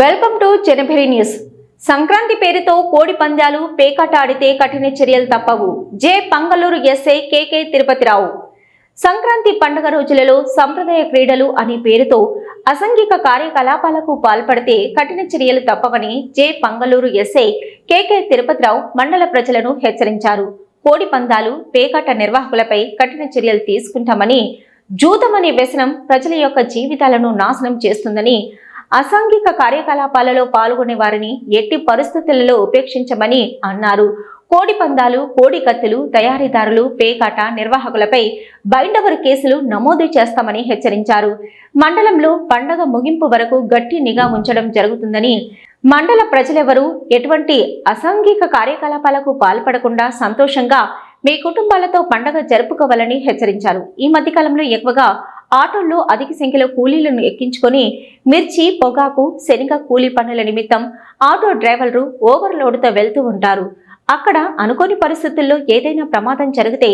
Welcome to జనభరి news. Sankranti పేరుతో కోడి పందాలు పేకాట ఆడితే కఠిన చర్యలు తప్పవు. J. Pangaluru SI K K Tirupathirao. Sankranti పండుగ రోజులలో సంప్రదాయ క్రీడలు అనే పేరుతో అసంఘిక కార్యకలాపాలకు పాల్పడితే కఠిన చర్యలు తప్పవని J. Pangaluru SI K K Tirupathirao మండల ప్రజలను హెచ్చరించారు. కోడి పందాలు పేకాట నిర్వాహకులపై కఠిన చర్యలు తీసుకుంటామని జూదం అనే వ్యసనం ప్రజల యొక్క జీవితాలను నాశనం చేస్తుందని అసాంఘిక కార్యకలాపాలలో పాల్గొనే వారిని ఎట్టి పరిస్థితులలో ఉపేక్షించమని అన్నారు. కోడి పందాలు కోడి కత్తులు తయారీదారులు పేకాట నిర్వాహకులపై బైండవర్ కేసులు నమోదు చేస్తామని హెచ్చరించారు. మండలంలో పండగ ముగింపు వరకు గట్టి నిఘా ఉంచడం జరుగుతుందని మండల ప్రజలెవరూ ఎటువంటి అసాంఘిక కార్యకలాపాలకు పాల్పడకుండా సంతోషంగా మీ కుటుంబాలతో పండగ జరుపుకోవాలని హెచ్చరించారు. ఈ మధ్యకాలంలో ఎక్కువగా ఆటోల్లో అధిక సంఖ్యలో కూలీలను ఎక్కించుకొని మిర్చి పొగాకు శనగ కూలీ పనుల నిమిత్తం ఆటో డ్రైవర్లు ఓవర్లోడ్తో వెళ్తూ ఉంటారు. అక్కడ అనుకోని పరిస్థితుల్లో ఏదైనా ప్రమాదం జరిగితే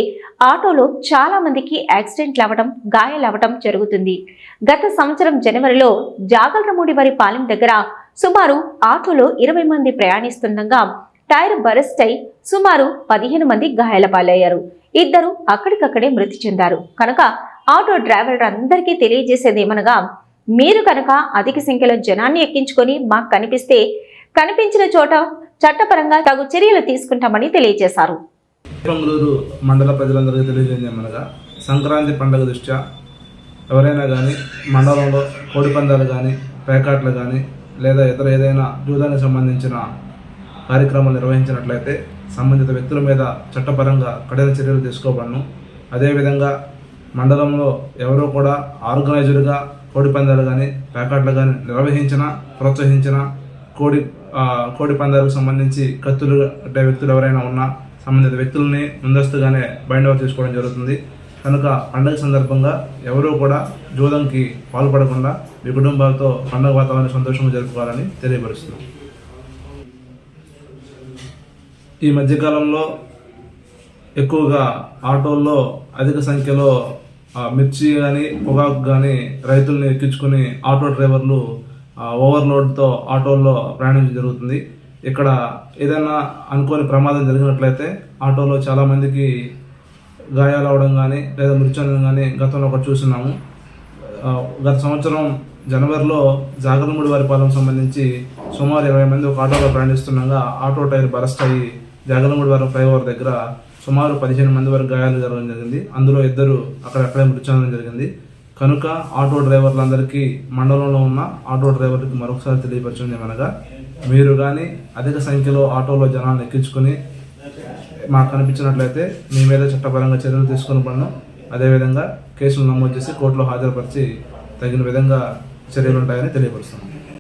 ఆటోలో చాలా మందికి యాక్సిడెంట్లు అవ్వడం గాయాలవ్వడం జరుగుతుంది. గత సంవత్సరం జనవరిలో జాగలరమూడి వారి పాలెం దగ్గర సుమారు ఆటోలో ఇరవై మంది ప్రయాణిస్తుండగా టైర్ బరస్ట్ అయి సుమారు పదిహేను మంది గాయాల పాలయ్యారు. ఇద్దరు అక్కడికక్కడే మృతి చెందారు. కనుక ఆటో డ్రైవర్ అందరికీ తెలియజేసేది ఏమనగా మీరు కనుక అధిక సంఖ్యలో జనాన్ని ఎక్కించుకొని మాకు కనిపిస్తే కనిపించిన చోట చట్టపరంగా తగు చర్యలు తీసుకుంటామని తెలియజేశారు. బెంగళూరు మండల ప్రజలందరికీ తెలియజేయమనగా సంక్రాంతి పండుగ దృష్ట్యా ఎవరైనా కానీ మండలంలో కోడి పందాలు కానీ పేకాట్లు కానీ లేదా ఇతర ఏదైనా జూదానికి సంబంధించిన కార్యక్రమాలు నిర్వహించినట్లయితే సంబంధిత వ్యక్తుల మీద చట్టపరంగా కఠిన చర్యలు తీసుకోబడను. అదేవిధంగా మండలంలో ఎవరూ కూడా ఆర్గనైజర్గా కోడి పందాలు కానీ పేకాట్లు కానీ నిర్వహించిన ప్రోత్సహించిన కోడి కోడి పందాలకు సంబంధించి కత్తులు అంటే వ్యక్తులు ఎవరైనా ఉన్నా సంబంధిత వ్యక్తుల్ని ముందస్తుగానే బైండ్ ఓవర్ చేసుకోవడం జరుగుతుంది. కనుక పండుగ సందర్భంగా ఎవరూ కూడా జూదంకి పాల్పడకుండా మీ కుటుంబాలతో పండుగ వాతావరణం సంతోషంగా జరుపుకోవాలని తెలియపరుస్తున్నాం. ఈ మధ్యకాలంలో ఎక్కువగా ఆటోల్లో అధిక సంఖ్యలో మిర్చి కానీ పొగాకు కానీ రైతుల్ని ఎక్కించుకుని ఆటో డ్రైవర్లు ఓవర్లోడ్తో ఆటోల్లో ప్రయాణించడం జరుగుతుంది. ఇక్కడ ఏదైనా అనుకోని ప్రమాదం జరిగినట్లయితే ఆటోలో చాలామందికి గాయాలు అవడం కానీ లేదా మృతి చెందడం కానీ గతంలో ఒకటి చూస్తున్నాము గత సంవత్సరం జనవరిలో జాగరణముడి వారి పాలెం సంబంధించి సుమారు ఇరవై మంది ఒక ఆటోలో ప్రయాణిస్తుండగా ఆటో టైర్ బరస్ట్ అయ్యి జాగరముడి ఫ్లైఓవర్ దగ్గర సుమారు పదిహేను మంది వరకు గాయాలు జరగడం జరిగింది. అందులో ఇద్దరు అక్కడక్కడే మృతి చెందడం జరిగింది. కనుక ఆటో డ్రైవర్లందరికీ మండలంలో ఉన్న ఆటో డ్రైవర్కి మరొకసారి తెలియపరచడం ఏమనగా మీరు కానీ అధిక సంఖ్యలో ఆటోలో జనాలను ఎక్కించుకొని మాకు కనిపించినట్లయితే మీ మీద చట్టపరంగా చర్యలు తీసుకుని పడను. అదేవిధంగా కేసులు నమోదు చేసి కోర్టులో హాజరుపరిచి తగిన విధంగా చర్యలు ఉంటాయని తెలియపరుస్తున్నాం.